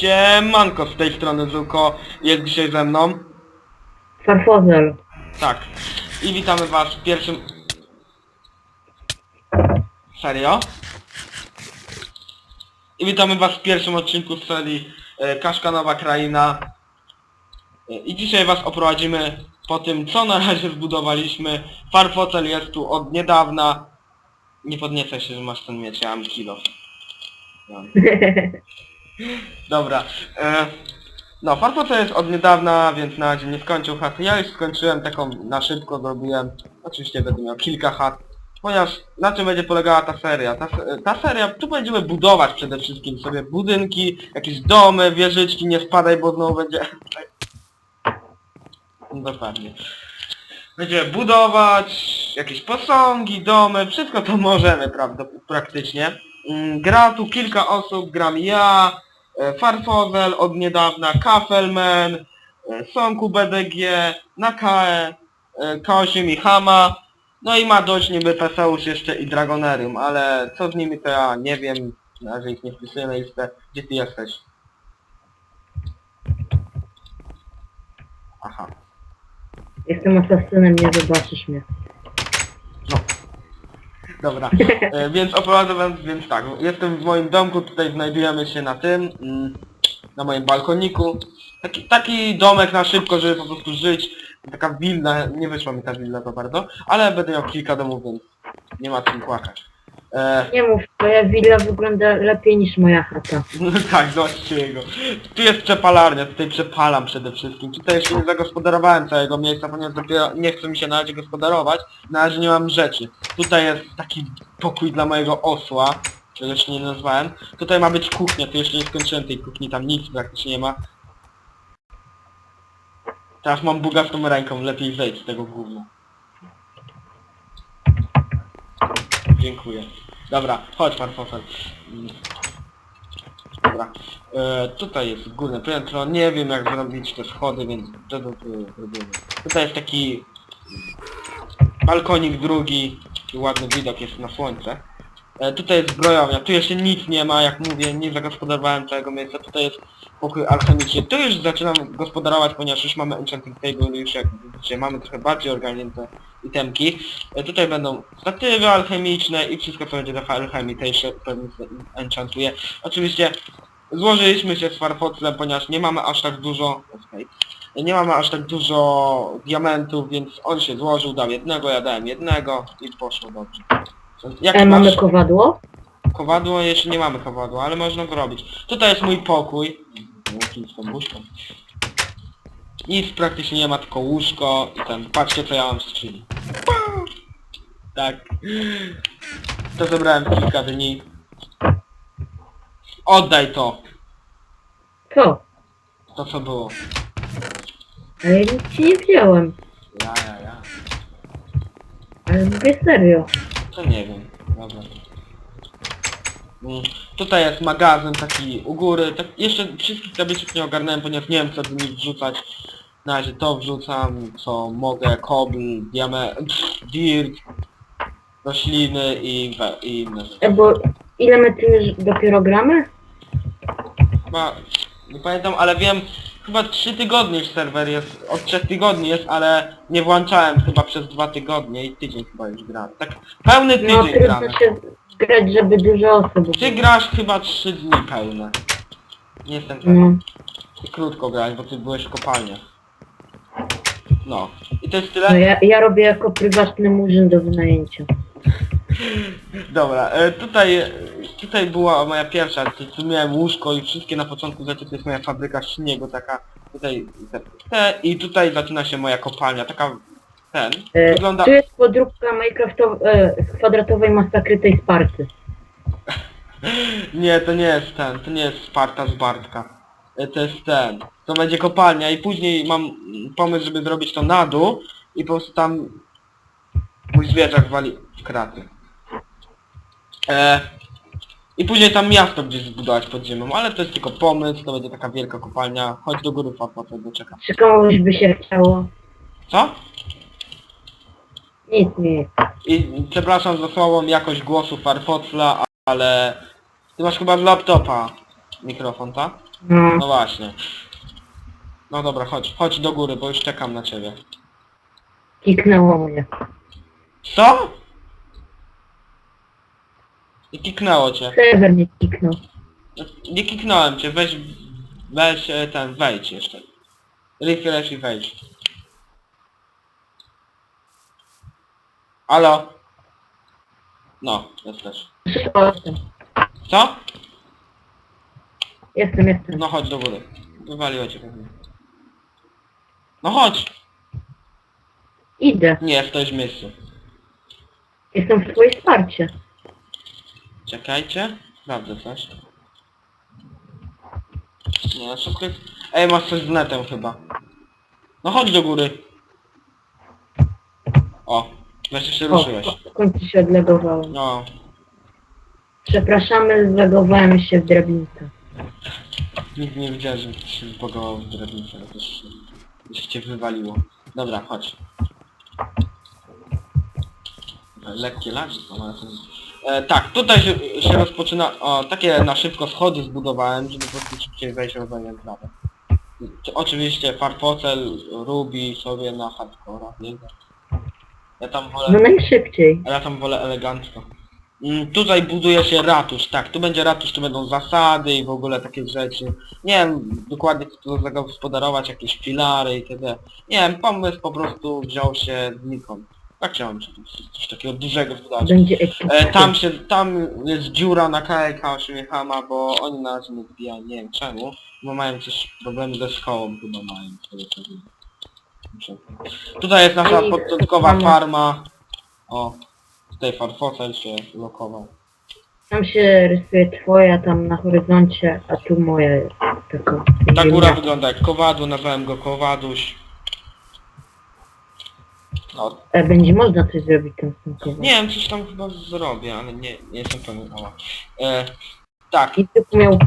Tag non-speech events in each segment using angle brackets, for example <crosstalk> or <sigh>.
Siemanko, z tej strony Zuko, jest dzisiaj ze mną. Farfozel. Tak. I witamy was w pierwszym... Serio? I witamy was w pierwszym odcinku z serii e, Kaszkanowa Kraina. E, I dzisiaj was oprowadzimy po tym, co na razie zbudowaliśmy. Farfotel jest tu od niedawna. Nie podniecaj się, że masz ten miecz, ja mam kilo. Mam. <laughs> Dobra. E, no, Farfotel jest od niedawna, więc na razie nie skończył chaty. Ja już skończyłem taką na szybko zrobiłem. Oczywiście będę miał kilka chat. Ponieważ na czym będzie polegała ta seria? Ta, ta seria, tu będziemy budować przede wszystkim sobie budynki, jakieś domy, wieżyczki, nie spadaj, bo znowu będzie... <laughs> No Dokładnie. Będziemy budować jakieś posągi, domy, wszystko to możemy, prawda, praktycznie. Mm, Gra tu kilka osób, gram ja, e, Farfozel od niedawna, Kafelman, e, Sonku BDG, Nakae, K8 i Hama, no i ma dość niby Peseusz jeszcze i Dragonerium, ale co z nimi to ja nie wiem, na razie ich nie wpisuję na listę. Gdzie ty jesteś? Aha. Jestem asasynem, nie zobaczysz mnie. Dobra, e, więc oprowadzę wam, więc tak, jestem w moim domku, tutaj znajdujemy się na tym, mm, na moim balkoniku. Taki, taki domek na szybko, żeby po prostu żyć. Taka willa, nie wyszła mi ta willa za bardzo, ale będę miał kilka domów, więc nie ma czym płakać. E, Nie mów, twoja willa wygląda lepiej niż moja chata. <laughs> no tak, zobaczcie jego. Tu jest przepalarnia, tutaj przepalam przede wszystkim. Tutaj jeszcze nie zagospodarowałem całego miejsca, ponieważ dopiero nie chce mi się na razie gospodarować. Na razie nie mam rzeczy. Tutaj jest taki pokój dla mojego osła, czego jeszcze nie nazwałem. Tutaj ma być kuchnia, tu jeszcze nie skończyłem tej kuchni, tam nic praktycznie nie ma. Teraz mam buga z tą ręką, lepiej zejdź z tego gówna. Dziękuję. Dobra, chodź Marfofel. Mm. Dobra. E, tutaj jest górne piętro. Nie wiem jak zrobić te schody, więc to zrobimy. Tutaj jest taki balkonik drugi. Taki ładny widok jest na słońce. E, tutaj jest zbrojownia. Tu jeszcze nic nie ma, jak mówię, nie zagospodarowałem całego miejsca. Tutaj jest pokój alchemiczny. Tu już zaczynam gospodarować, ponieważ już mamy enchanting table, już jak widzicie, mamy trochę bardziej ogarnięte itemki. E, tutaj będą statywy alchemiczne i wszystko co będzie do alchemii, to jeszcze pewnie enchantuje. Oczywiście złożyliśmy się z Farfotlem, ponieważ nie mamy aż tak dużo... okej, Nie mamy aż tak dużo diamentów, więc on się złożył, dał jednego, ja dałem jednego i poszło dobrze. Jak E, mamy masz kowadło? kowadło? Jeszcze nie mamy kowadła, ale można go robić. Tutaj jest mój pokój. Z tą. Nic praktycznie nie ma, tylko łóżko i ten, patrzcie co ja mam w skrzyni. Tak. To zebrałem w kilka dni. Oddaj to, Co? to co było. Ale ja nic ci nie wziąłem. Ja, ja, ja. Ale mówię serio. To nie wiem, dobra. Mm, Tutaj jest magazyn taki u góry, tak jeszcze wszystkich tabliczek nie ogarnąłem, ponieważ nie wiem co do nich wrzucać. Na razie to wrzucam, co mogę, kobl, diame, pff, dirt, rośliny i, we, i inne rzeczy. E, bo ile my tu już dopiero gramy? Chyba, nie pamiętam, ale wiem, chyba 3 tygodnie już serwer jest, od 3 tygodni jest, ale nie włączałem chyba przez 2 tygodnie i tydzień chyba już grałem. Tak, pełny No tydzień gramy. trudno się grać, żeby dużo osób Ty grasz chyba 3 dni pełne. Nie jestem pewien. No. Ty krótko grałeś, bo ty byłeś w kopalniach. No. I to jest No tyle? ja, ja robię jako prywatny murzyn do wynajęcia. Dobra, e, tutaj, e, tutaj była moja pierwsza, tu, tu miałem łóżko i wszystkie na początku rzeczy, to jest moja fabryka śniegu, taka, tutaj, te, te, i tutaj zaczyna się moja kopalnia, taka, ten, E, wygląda, Tu jest podróbka Minecraftow- e, z kwadratowej masakry tej Sparty. <laughs> nie, to nie jest ten, to nie jest Sparta z Bartka. E, To jest ten, to będzie kopalnia i później mam pomysł, żeby zrobić to na dół i po prostu tam mój zwierzak wali w kraty. E, I później tam miasto gdzieś zbudować pod ziemią, ale to jest tylko pomysł, to będzie taka wielka kopalnia. Chodź do góry, Fafa, to czekam. Czy komuś by się chciało? Co? Nic, nic. I przepraszam za słabą jakość głosu Farfocla, ale ty masz chyba z laptopa. mikrofon, tak? No, No właśnie. No dobra, chodź, chodź do góry, bo już czekam na ciebie. kiknęło mnie. Co? I kiknęło cię. Serwer mnie kiknął. Nie kiknąłem cię, weź, weź e, ten, wejdź jeszcze. Refresh i wejdź. Halo? No, jesteś. O, Jestem, Co? Jestem, jestem. No chodź do góry. Wywaliło cię pewnie. No chodź! Idę. Nie, stoisz w miejscu. Jestem w twoje wsparcie. Czekajcie. Sprawdzę coś. Nie, szybko jest... Ej, masz coś z netem chyba. No chodź do góry. O, wreszcie się O, ruszyłeś. w końcu się odlegowałem. No, Przepraszamy, zlegowałem się w drabince. Nigdy nie widziałem, że się zbogował w drabince, ale też się cię wywaliło. Dobra, chodź. Lekkie lagi są, ale to... E, tak, tutaj się, się rozpoczyna... O, takie na szybko schody zbudowałem, żeby po prostu szybciej wejść w rozwiązanie prawe. Oczywiście Farfocel, Ruby sobie na hardcore, nie? Ja tam wolę... No najszybciej. Ja tam wolę elegancko. Mm, tutaj buduje się ratusz, tak, tu będzie ratusz, tu będą zasady i w ogóle takie rzeczy. Nie wiem dokładnie co tu zagospodarować, jakieś filary i td. Nie wiem, pomysł po prostu wziął się znikąd. Tak chciałem tu coś takiego dużego zbudować. Będzie. E, tam się, tam jest dziura na KLK Ośmiechama, bo oni na razie nie wbijają, nie wiem czemu, bo mają coś problemy ze szkołą chyba mają. z tego co wiem. Muszę- Tutaj jest nasza mama. farma. O, tutaj farfocel się lokował. Tam się rysuje twoja tam na horyzoncie, a tu moja jest. Taka. Ta góra wygląda jak kowadło, nazwałem go kowaduś. No, E, będzie można coś zrobić tam z tym kowadłem. nie wiem, coś tam chyba zrobię, ale nie, nie jestem pewien. Ała. E, tak, I typ miał...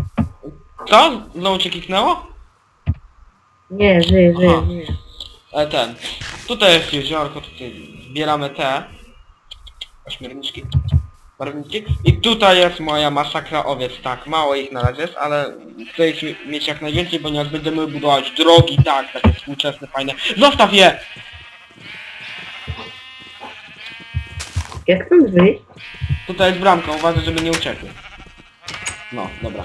co? Znowu cię kliknęło? Nie, żyje, żyje, Aha. żyje. E, ten. Tutaj jest jeziorko, tutaj zbieramy te ośmiorniczki, barwniki. I tutaj jest moja masakra owiec. Tak, mało ich na razie jest, ale chcę ich mi- mieć jak najwięcej, ponieważ będziemy budować drogi, tak, takie współczesne, fajne. Zostaw je! Jak stąd wyjść? Tutaj jest bramka, uważaj, żeby nie uciekły. No, dobra.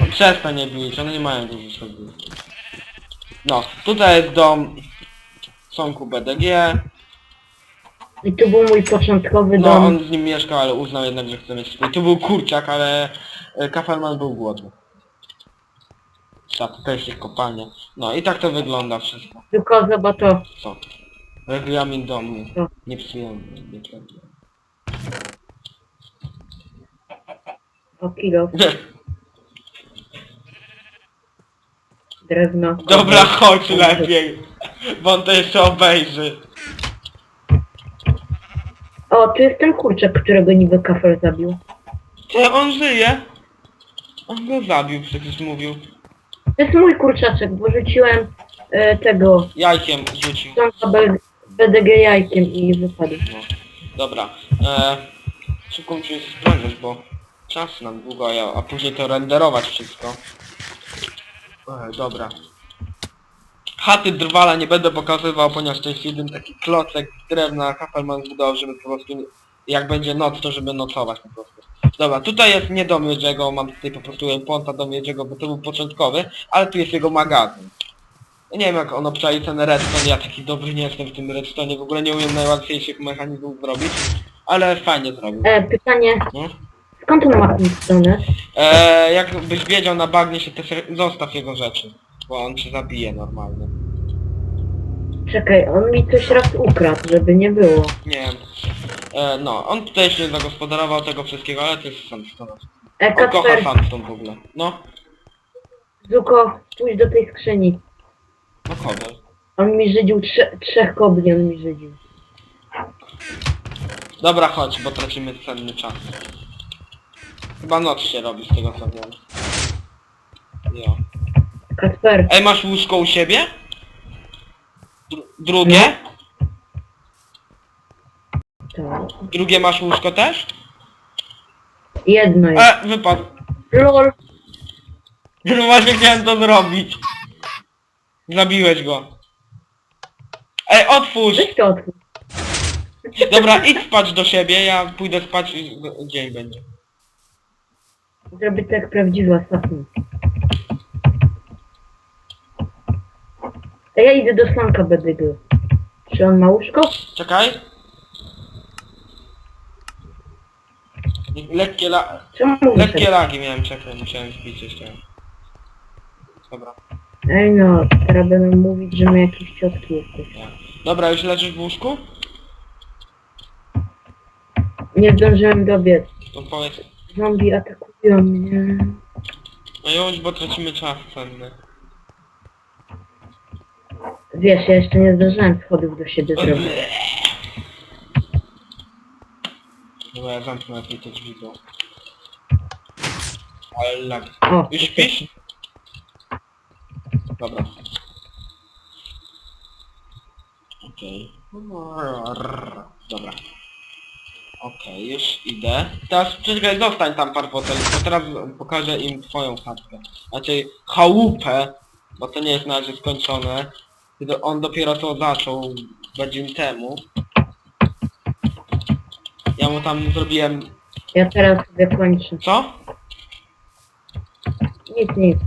No, przestań nie bić, one nie mają dużo sobie. No, tutaj jest dom Sonku BDG. I tu był mój początkowy No, dom. on z nim mieszkał, ale uznał jednak, że chce mieć swój. Tu był kurczak, ale e, Kafelman był głodny. Tak, tutaj jest kopalnia. No i tak to wygląda wszystko. Tylko zobacz to. Co? Regulamin domu. Co? Nie psujemy. Nie psujemy. O kilo. Drewno. Dobra, chodź lepiej. Bo on to jeszcze obejrzy. O, tu jest ten kurczak, którego niby kafel zabił. Czy on żyje? On go zabił, przecież mówił. To jest mój kurczaczek, bo rzuciłem e, tego Jajkiem rzucił. sąka B- BDG jajkiem i wypadł. No. Dobra. E, szybko musimy się sprężyć, bo czas nam długo, a, ja, a później to renderować wszystko. E, dobra. Chaty drwala nie będę pokazywał, ponieważ to jest jeden taki klocek drewna Hafelman zbudował, żeby po prostu jak będzie noc, to żeby nocować po prostu. Dobra, tutaj jest nie dom Jerzego, mam tutaj po prostu ponta dom Jerzego, bo to był początkowy, ale tu jest jego magazyn. Ja nie wiem jak on obczai ten redstone, ja taki dobry nie jestem w tym redstone, w ogóle nie umiem najłatwiejszych mechanizmów zrobić, ale fajnie zrobił. E, pytanie, No. skąd on ma tę stronę? Eee, jakbyś wiedział na bagnie się też zostaw jego rzeczy, bo on cię zabije normalnie. Czekaj, on mi coś raz ukradł, żeby nie było. Nie wiem. E, no, on tutaj nie zagospodarował tego wszystkiego, ale to jest sandstone. E, On kocha Kacper, sandstone w ogóle. No, Zuko, pójdź do tej skrzyni. no kobel. On mi żydził, trze trzech kobli on mi żydził. Dobra, chodź, bo tracimy cenny czas. Chyba noc się robi z tego co wiem. Kacper, Ej, masz łóżko u siebie? Dru drugie? to Drugie masz łóżko też? jedno jest. E, wypadł. LOL, No właśnie chciałem to zrobić. Zabiłeś go. Ej, otwórz! Weź to otwórz. Dobra, idź spać do siebie, ja pójdę spać i dzień będzie. Zrobię to jak prawdziwy assassin. A ja idę do Slanka Bedyglu. Czy on ma łóżko? Czekaj. Lekkie la... Czemu mówisz? Lekkie lagi miałem, czekaj, musiałem zbić jeszcze. Dobra. Ej no, teraz będą mówić, że my jakieś ciotki jesteś. Dobra, już leżysz w łóżku? Nie zdążyłem dobiec. To powiedz. Zombie atakują mnie. No już, bo tracimy czas cenny. Wiesz, ja jeszcze nie zdążyłem schodów do siebie zrobić. Dobra, ja zamknę lepiej te drzwi, bo... Ale lag. O, Już śpisz? Dobra. Okej. Dobra. Okej, już idę. Teraz czekaj, zostań tam parwotel, bo teraz pokażę im twoją chatkę. Znaczy chałupę, bo to nie jest na razie skończone. On dopiero to zaczął godzin temu. Ja mu tam zrobiłem... ja teraz sobie kończę. Co? Nic, nic.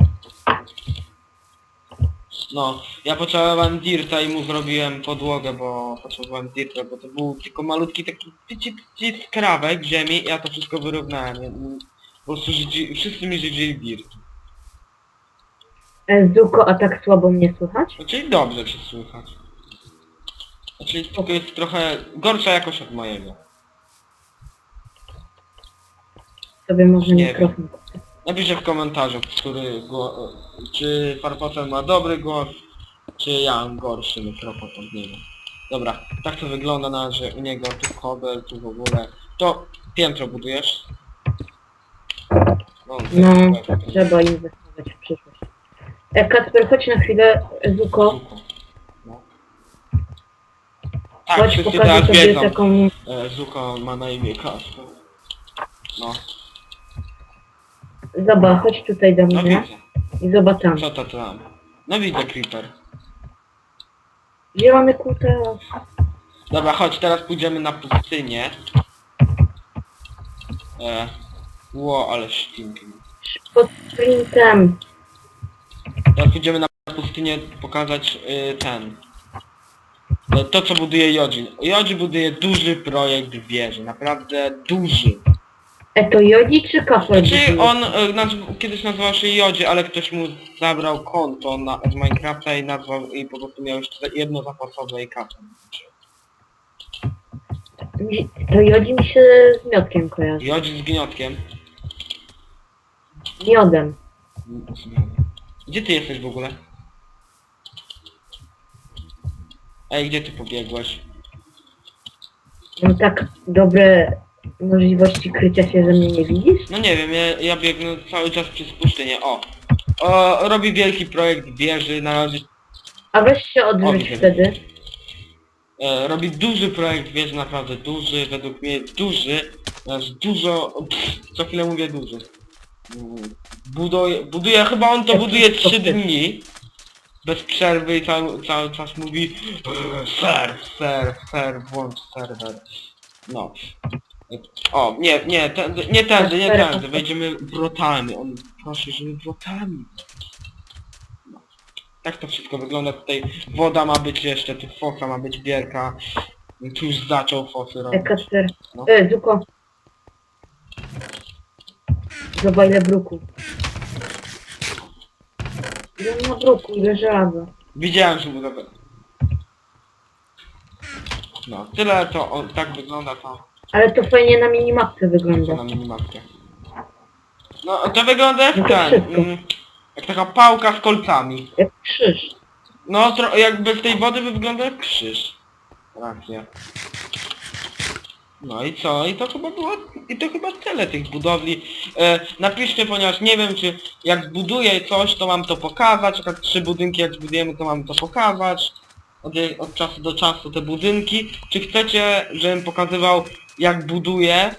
No, ja potrzebowałem dirta i mu zrobiłem podłogę, bo potrzebowałem dirta, bo to był tylko malutki taki pici, pici skrawek ziemi i ja to wszystko wyrównałem. Po prostu żydzi, wszyscy mi żydzili dirt. E, Zuko, a tak słabo mnie słychać? Czyli dobrze cię słychać. Znaczy tylko jest trochę gorsza jakość od mojego. Sobie może Nie mikrofon. Napiszcie w komentarzu, który gło, czy Farpotel ma dobry głos, czy ja mam gorszy mikrofon od niego. Dobra, tak to wygląda na że u niego tu kobel, tu w ogóle. To piętro budujesz? No, No, tak, trzeba inwestować w przyszłość. Kacper, chodź na chwilę, Zuko. Tak, Chodź, wszyscy pokażę teraz wiedzą. taką... E, Zuko ma na imię Kasper. No, Zobacz, chodź tutaj do no mnie widzę. i zobacz tam. Co to tam? No widzę Creeper. Zielony kutas. Dobra, chodź, teraz pójdziemy na pustynię. E, ło, ale ścinki. Pod sprintem. Teraz pójdziemy na pustynię pokazać y, ten. E, To co buduje Jodzin. Jodzi buduje duży projekt wieży, naprawdę duży. E, to Jodzi czy Kafel? Znaczy on y, kiedyś nazywał się Jodzi, ale ktoś mu zabrał konto na, z Minecrafta i nazwał i po prostu miał jeszcze jedno zapasowe i kapę. Mi- To Jodzi mi się z miodkiem kojarzy. Jodzi z gniotkiem. Miodem. Gdzie ty jesteś w ogóle? Ej, gdzie ty pobiegłeś? Mam tak dobre możliwości krycia się, że mnie nie widzisz? No nie wiem, ja, ja biegnę cały czas przez pustynię. O! o robi wielki projekt wieży, na razie A weź się odwróć wtedy. e, robi duży projekt wieży, naprawdę duży, według mnie duży. Aż dużo, pff, co chwilę mówię duży. Mm, Buduje, buduje, chyba on to buduje to 3 ty? dni. Bez przerwy i cały, cały czas mówi "Eee, Ser, ser, ser, włącz serwer. No. O, nie, nie, tędy, nie tędy, nie tędy, wejdziemy wrotami. On prosi, żeby wrotami. No. Tak to wszystko wygląda tutaj. Woda ma być jeszcze, tu fosa ma być wielka. Tu już zaczął fosy E, robić. No. E, Zuko. Zobacz ile bruku. Ile ma bruku, ile żelaza. Widziałem, że mu to... No, tyle to on, tak wygląda to. Ale to fajnie na minimapce Co wygląda. na minimapkę. No, to wygląda jak No to ten, mm, jak taka pałka z kolcami. Jak krzyż. No, tro, jak bez tej wody by wyglądał jak krzyż. Racja. No i co? I to chyba było, i to chyba tyle tych budowli. E, napiszcie, ponieważ nie wiem, czy jak zbuduję coś, to mam to pokazać, jak trzy budynki jak zbudujemy, to mam to pokazać. Od, od czasu do czasu te budynki. Czy chcecie, żebym pokazywał, jak buduję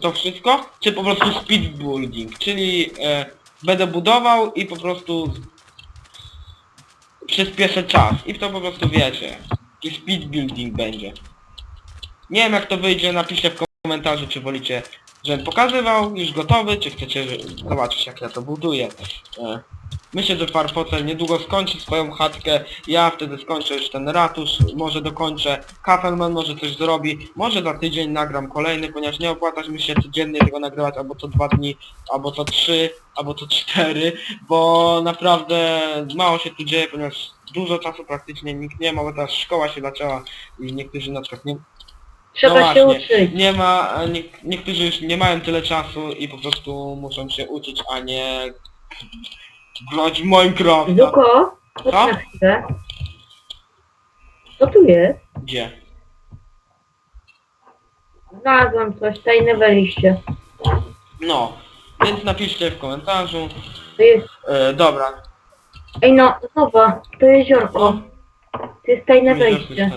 to wszystko? Czy po prostu speed building, czyli e, będę budował i po prostu przyspieszę czas. I to po prostu wiecie. Taki speed building będzie. Nie wiem jak to wyjdzie, napiszcie w komentarzu, czy wolicie, żebym pokazywał, już gotowy, czy chcecie zobaczyć jak ja to buduję. E, Myślę, że Farfocel niedługo skończy swoją chatkę, ja wtedy skończę już ten ratusz, może dokończę, Kafelman może coś zrobi, może za tydzień nagram kolejny, ponieważ nie opłaca mi się codziennie tego nagrywać, albo co dwa dni, albo co trzy, albo co cztery, bo naprawdę mało się tu dzieje, ponieważ dużo czasu praktycznie nikt nie ma, bo teraz szkoła się zaczęła i niektórzy na przykład nie, Trzeba no się właśnie, uczyć. Nie ma, nie, niektórzy już nie mają tyle czasu i po prostu muszą się uczyć, a nie grać w Minecraft. Zuko, chodź Co? na chwilę. Co tu jest? Gdzie? Znalazłem coś, tajne wejście. No, więc napiszcie w komentarzu. To jest... E, dobra. Ej no, zobacz, to jeziorko. To jest tajne wejście.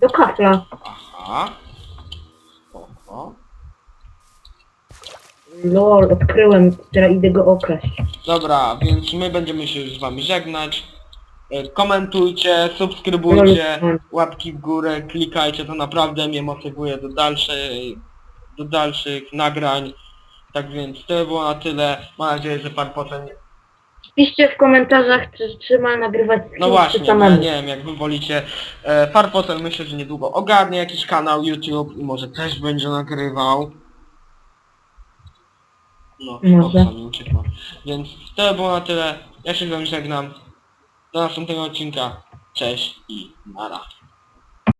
Do kafla. Aha. Oho. Lol, odkryłem, teraz idę go okraść. Dobra, więc my będziemy się już z wami żegnać. E, Komentujcie, subskrybujcie, Lol, łapki w górę, klikajcie, to naprawdę mnie motywuje do dalszej, do dalszych nagrań. Tak więc to było na tyle. Mam nadzieję, że pan potem... Piszcie w komentarzach, czy, czy ma nagrywać z No kimś, właśnie, czy ja samemu. nie wiem, jak wy wolicie. E, Farpotel myślę, że niedługo ogarnie jakiś kanał YouTube i może też będzie nagrywał. No, Może. mi uciekła. Więc to było na tyle. Ja się z wami żegnam. Do następnego odcinka. Cześć i nara.